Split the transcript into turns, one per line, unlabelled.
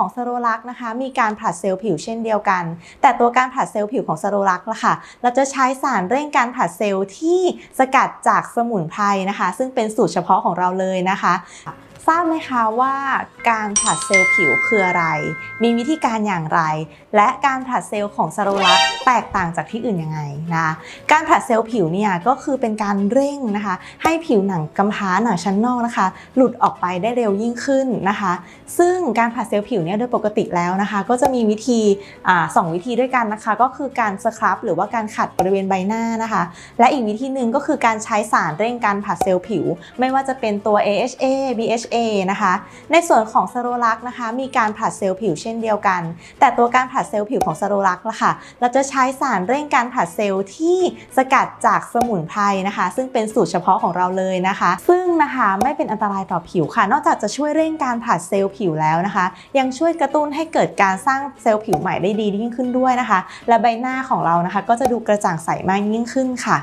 ของสโรลักนะคะมีการผลัดเซลล์ผิวเช่นเดียวกัน แต่ตัวการผลัดเซลล์ผิวของสโรลักล่ะค่ะเราจะใช้สารเร่งการผลัดเซลล์ที่สกัดจากสมุนไพรนะคะ ซึ่งเป็นสูตรเฉพาะของเราเลยนะคะทราบไหมคะว่าการผลัดเซลล์ผิวคืออะไร มีวิธีการอย่างไร และการผลัดเซลล์ของสโรลักแตกต่างจากที่อื่นยังไงนะคะการผลัดเซลล์ผิวเนี่ยก็คือเป็นการเร่งนะคะ ให้ผิวหนังกำพร้าหนังชั้นนอกนะคะ หลุดออกไปได้เร็วยิ่งขึ้นนะคะ ซึ่งการผลัดเซลล์ผิวเนี่ยโดยปกติแล้วนะคะ ก็จะมีวิธีอสองวิธีด้วยกันนะคะ ก็คือการสครับหรือว่าการขัดบริเวณใบหน้านะคะ และอีกวิธีหนึ่งก็คือการใช้สารเร่งการผลัดเซลล์ผิว ไม่ว่าจะเป็นตัว AHA BHA นะคะ ในส่วนของสโรลักนะคะ มีการผลัดเซลล์ผิวเช่นเดียวกัน แต่ตัวการผลัดเซลล์ผิวของสโรลักล่ะค่ะ เราจะใช้สารเร่งการผลัดเซลล์ที่สกัดจากสมุนไพรนะคะ ซึ่งเป็นสูตรเฉพาะของเราเลยนะคะ ซึ่งนะคะไม่เป็นอันตรายต่อผิวค่ะ นอกจากจะช่วยเร่งการผลัดเซลล์ผิวแล้วนะคะ ยังช่วยกระตุ้นให้เกิดการสร้างเซลล์ผิวใหม่ได้ดียิ่งขึ้นด้วยนะคะ และใบหน้าของเรานะคะ ก็จะดูกระจ่างใสมากยิ่งขึ้นค่ะ